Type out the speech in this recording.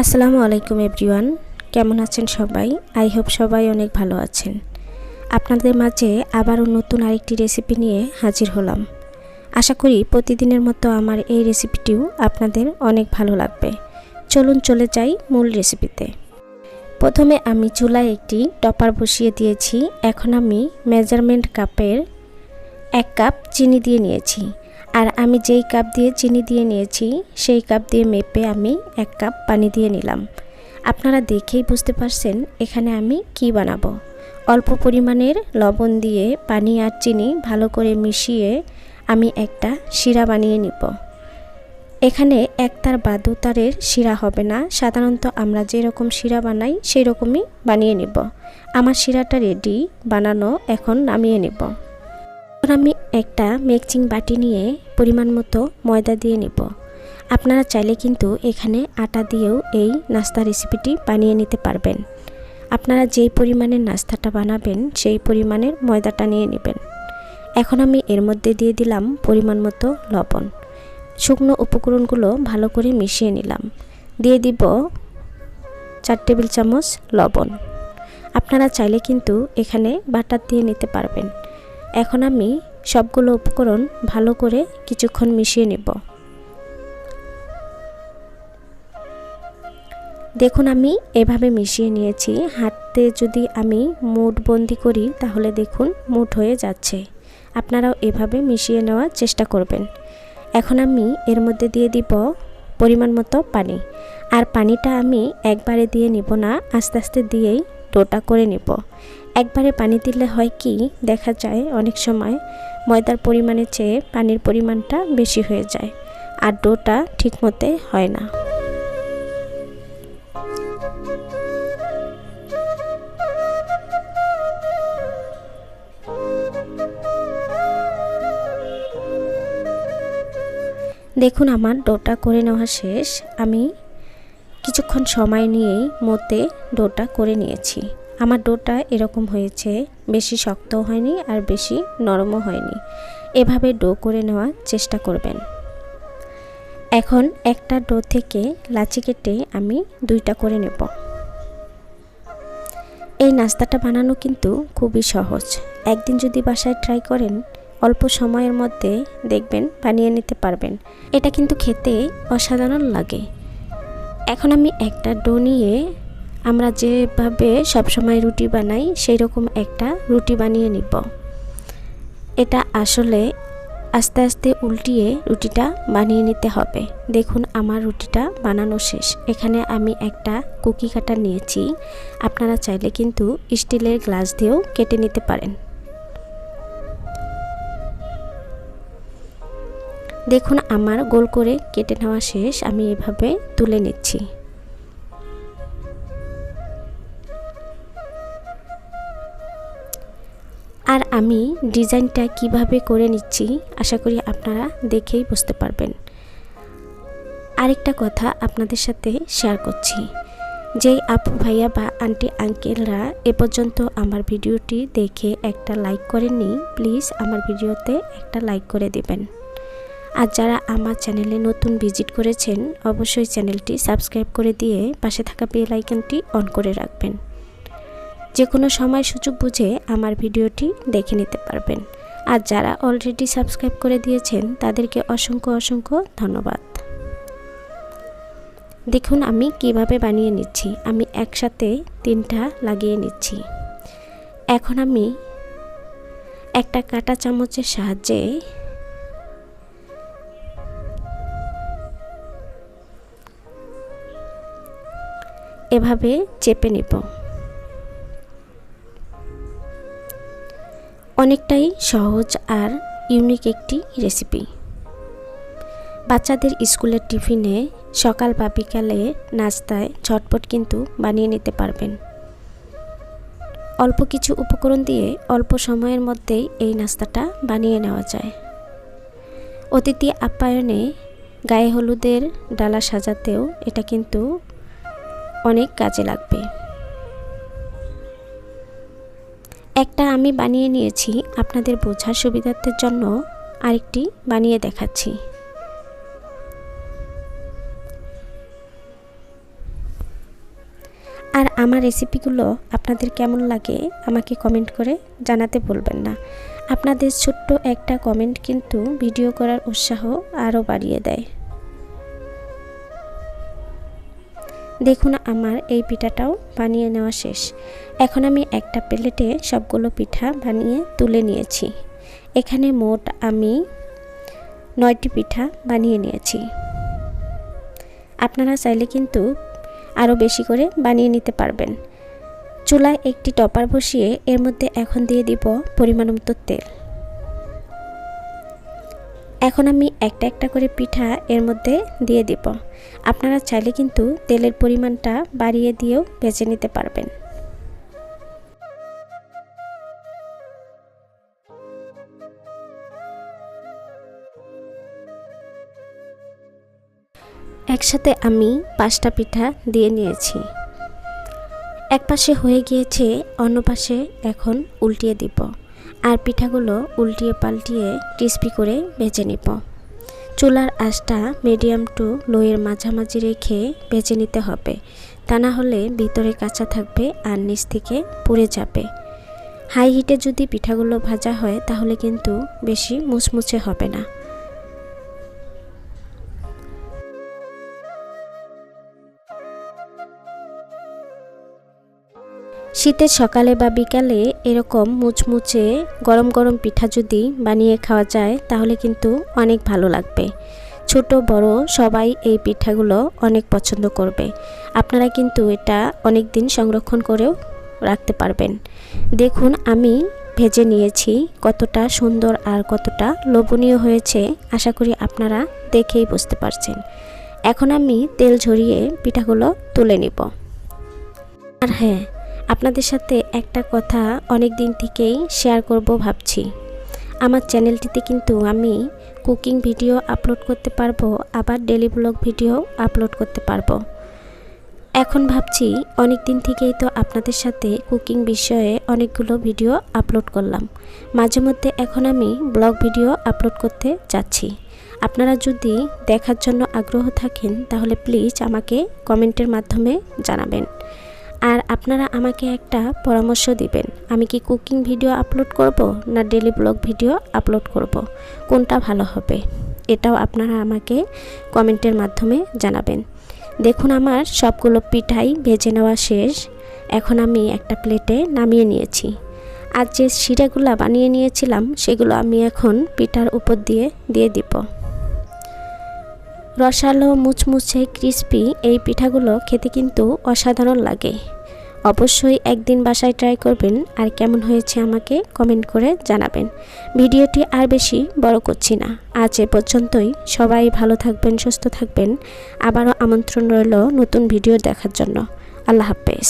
আসসালামু আলাইকুম এভরিওয়ান, কেমন আছেন সবাই? আই হোপ সবাই অনেক ভালো আছেন। আপনাদের মাঝে আবারও নতুন আরেকটি রেসিপি নিয়ে হাজির হলাম। আশা করি প্রতিদিনের মতো আমার এই রেসিপিটিও আপনাদের অনেক ভালো লাগবে। চলুন চলে যাই মূল রেসিপিতে। প্রথমে আমি চুলায় একটি টপার বসিয়ে দিয়েছি। এখন আমি মেজারমেন্ট কাপের এক কাপ চিনি দিয়ে নিয়েছি। আর আমি যেই কাপ দিয়ে চিনি দিয়ে নিয়েছি, সেই কাপ দিয়ে মেপে আমি এক কাপ পানি দিয়ে নিলাম। আপনারা দেখেই বুঝতে পারছেন এখানে আমি কি বানাবো। অল্প পরিমাণের লবণ দিয়ে পানি আর চিনি ভালো করে মিশিয়ে আমি একটা শিরা বানিয়ে নিব। এখানে একতার বা দুতারের শিরা হবে না। সাধারণত আমরা যেরকম শিরা বানাই সেই রকমই বানিয়ে নিব। আমার শিরাটা রেডি বানানো এখন নামিয়ে নেব। আমি একটা মিক্সিং বাটি নিয়ে পরিমাণ মতো ময়দা দিয়ে নেব। আপনারা চাইলে কিন্তু এখানে আটা দিয়েও এই নাস্তা রেসিপিটি বানিয়ে নিতে পারবেন। আপনারা যেই পরিমাণের নাস্তাটা বানাবেন, সেই পরিমাণের ময়দাটা নিয়ে নেবেন। এখন আমি এর মধ্যে দিয়ে দিলাম পরিমাণ মতো লবণ। শুকনো উপকরণগুলো ভালো করে মিশিয়ে নিলাম। দিয়ে দিব চার টেবিল চামচ লবণ। আপনারা চাইলে কিন্তু এখানে বাটার দিয়ে নিতে পারবেন। এখন আমি সবগুলো উপকরণ ভালো করে কিছুক্ষণ মিশিয়ে নেব। দেখুন, আমি এভাবে মিশিয়ে নিয়েছি। হাতে যদি আমি মুঠ বন্দি করি, তাহলে দেখুন মুঠ হয়ে যাচ্ছে। আপনারাও এভাবে মিশিয়ে নেওয়ার চেষ্টা করবেন। এখন আমি এর মধ্যে দিয়ে দিব পরিমাণ মতো পানি। আর পানিটা আমি একবারে দিয়ে নিব না, আস্তে আস্তে দিয়েই ডোটা করে নেব। একবারে পানি দিলে হয় কি, দেখা যায় অনেক সময় ময়দার পরিমাণের চেয়ে পানির পরিমাণটা বেশি হয়ে যায় আর ডোটা ঠিক মতে হয় না। দেখুন, আমার ডোটা করে নেওয়া শেষ। আমি কিছুক্ষণ সময় নিয়েই মতে ডোটা করে নিয়েছি। আমার ডোটা এরকম হয়েছে, বেশি শক্তও হয়নি আর বেশি নরমও হয়নি। এভাবে ডো করে নেওয়ার চেষ্টা করবেন। এখন একটা ডো থেকে লাচি কেটে আমি দুইটা করে নেব। এই নাস্তাটা বানানো কিন্তু খুবই সহজ। একদিন যদি বাসায় ট্রাই করেন, অল্প সময়ের মধ্যে দেখবেন বানিয়ে নিতে পারবেন। এটা কিন্তু খেতে অসাধারণ লাগে। এখন আমি একটা ডো নিয়ে আমরা যেভাবে সবসময় রুটি বানাই সেই রকম একটা রুটি বানিয়ে নিব। এটা আসলে আস্তে আস্তে উল্টিয়ে রুটিটা বানিয়ে নিতে হবে। দেখুন, আমার রুটিটা বানানো শেষ। এখানে আমি একটা কুকি কাটা নিয়েছি। আপনারা চাইলে কিন্তু স্টিলের গ্লাস দিয়েও কেটে নিতে পারেন। দেখুন, আমার গোল করে কেটে নেওয়া শেষ। আমি এভাবে তুলে নিচ্ছি। আর আমি ডিজাইনটা কীভাবে করে নিচ্ছি, আশা করি আপনারা দেখেই বুঝতে পারবেন। আরেকটা কথা আপনাদের সাথে শেয়ার করছি। যেই আপু ভাইয়া বা আন্টি আঙ্কেলরা এ পর্যন্ত আমার ভিডিওটি দেখে একটা লাইক করেননি প্লিজ আমার ভিডিওতে একটা লাইক করে দেবেন। আর যারা আমার চ্যানেলে নতুন ভিজিট করেছেন, অবশ্যই চ্যানেলটি সাবস্ক্রাইব করে দিয়ে পাশে থাকা বেল আইকনটি অন করে রাখবেন। যে কোনো সময় সুযোগ বুঝে আমার ভিডিওটি দেখে নিতে পারবেন। আর যারা অলরেডি সাবস্ক্রাইব করে দিয়েছেন, তাদেরকে অসংখ্য অসংখ্য ধন্যবাদ। দেখুন আমি কীভাবে বানিয়ে নিচ্ছি। আমি একসাথে তিনটা লাগিয়ে নিচ্ছি। এখন আমি একটা কাটা চামচের সাহায্যে এভাবে চেপে নেব। অনেকটাই সহজ আর ইউনিক একটি রেসিপি বাচ্চাদের স্কুলের টিফিনে সকাল বা বিকালে নাস্তায় ঝটপট কিন্তু বানিয়ে নিতে পারবেন। অল্প কিছু উপকরণ দিয়ে অল্প সময়ের মধ্যেই এই নাস্তাটা বানিয়ে নেওয়া যায়। অতিথি আপ্যায়নে গায়ে হলুদের ডালা সাজাতেও এটা কিন্তু অনেক কাজে লাগবে। একটা আমি বানিয়ে নিয়েছি আপনাদের বোঝার সুবিধার্থের জন্য আরেকটি বানিয়ে দেখাচ্ছি। আর আমার রেসিপিগুলো আপনাদের কেমন লাগে আমাকে কমেন্ট করে জানাতে ভুলবেন না। আপনাদের ছোট্ট একটা কমেন্ট কিন্তু ভিডিও করার উৎসাহ আরও বাড়িয়ে দেয়। দেখুন আমার এই পিঠাটাও বানিয়ে নেওয়া শেষ। এখন আমি একটা প্লেটে সবগুলো পিঠা বানিয়ে তুলে নিয়েছি। এখানে মোট আমি নয়টি পিঠা বানিয়ে নিয়েছি। আপনারা চাইলে কিন্তু আরও বেশি করে বানিয়ে নিতে পারবেন। চুলায় একটি টপার বসিয়ে এর মধ্যে এখন দিয়ে দিব পরিমাণ মতো তেল। এখন আমি একটা একটা করে পিঠা এর মধ্যে দিয়ে দিব। আপনারা চাইলে কিন্তু তেলের পরিমাণটা বাড়িয়ে দিয়েও বেছে নিতে পারবেন। একসাথে আমি পাঁচটা পিঠা দিয়ে নিয়েছি। এক পাশে হয়ে গিয়েছে অন্য পাশে এখন উল্টিয়ে দিব। আর পিঠাগুলো উল্টিয়ে পাল্টিয়ে ক্রিস্পি করে ভেজে নিব। চুলার আঁচটা মিডিয়াম টু লোয়ের মাঝামাঝি রেখে ভেজে নিতে হবে। তা না হলে ভিতরে কাঁচা থাকবে আর নিচ থেকে পুড়ে যাবে। হাই হিটে যদি পিঠাগুলো ভাজা হয় তাহলে কিন্তু বেশি মুচমুচে হবে না। শীতের সকালে বা বিকালে এরকম মুচমুচে গরম গরম পিঠা যদি বানিয়ে খাওয়া যায়, তাহলে কিন্তু অনেক ভালো লাগবে। ছোট, বড় সবাই এই পিঠাগুলো অনেক পছন্দ করবে। আপনারা কিন্তু এটা অনেক দিন সংরক্ষণ করেও রাখতে পারবেন। দেখুন, আমি ভেজে নিয়েছি কতটা সুন্দর আর কতটা লোভনীয় হয়েছে, আশা করি আপনারা দেখেই বুঝতে পারছেন। এখন আমি তেল ঝরিয়ে পিঠাগুলো তুলে নিব। আর হ্যাঁ আপনাদের সাথে একটা কথা অনেক দিন থেকেই শেয়ার করব ভাবছি। আমার চ্যানেলটিতে কিন্তু আমি কুকিং ভিডিও আপলোড করতে পারব, আবার ডেলি ব্লগ ভিডিও আপলোড করতে পারব। এখন ভাবছি অনেক দিন থেকেই তো আপনাদের সাথে কুকিং বিষয়ে অনেকগুলো ভিডিও আপলোড করলাম। মাঝে মধ্যে এখন আমি ব্লগ ভিডিও আপলোড করতে যাচ্ছি। আপনারা যদি দেখার জন্য আগ্রহ থাকেন, তাহলে প্লিজ আমাকে কমেন্টের মাধ্যমে জানাবেন। আর আপনারা আমাকে একটা পরামর্শ দিবেন। আমি কি কুকিং ভিডিও আপলোড করব না ডেলি ব্লগ ভিডিও আপলোড করব? কোনটা ভালো হবে? এটাও আপনারা আমাকে কমেন্টের মাধ্যমে জানাবেন। দেখুন আমার সবগুলো পিঠাই ভেজে নেওয়া শেষ। এখন আমি একটা প্লেটে নামিয়ে নিয়েছি। আর যে শিরাগুলো বানিয়ে নিয়েছিলাম, সেগুলো আমি এখন পিঠার উপর দিয়ে দিয়ে দিব। রসালো, মুচমুচে, ক্রিস্পি, এই পিঠাগুলো খেতে কিন্তু অসাধারণ লাগে। অবশ্যই একদিন বাসায় ট্রাই করবেন আর কেমন হয়েছে আমাকে কমেন্ট করে জানাবেন। ভিডিওটি আর বেশি বড় করছি না। আজ এ পর্যন্তই। সবাই ভালো থাকবেন, সুস্থ থাকবেন। আবারও আমন্ত্রণ রইল নতুন ভিডিও দেখার জন্য। আল্লাহ হাফেজ।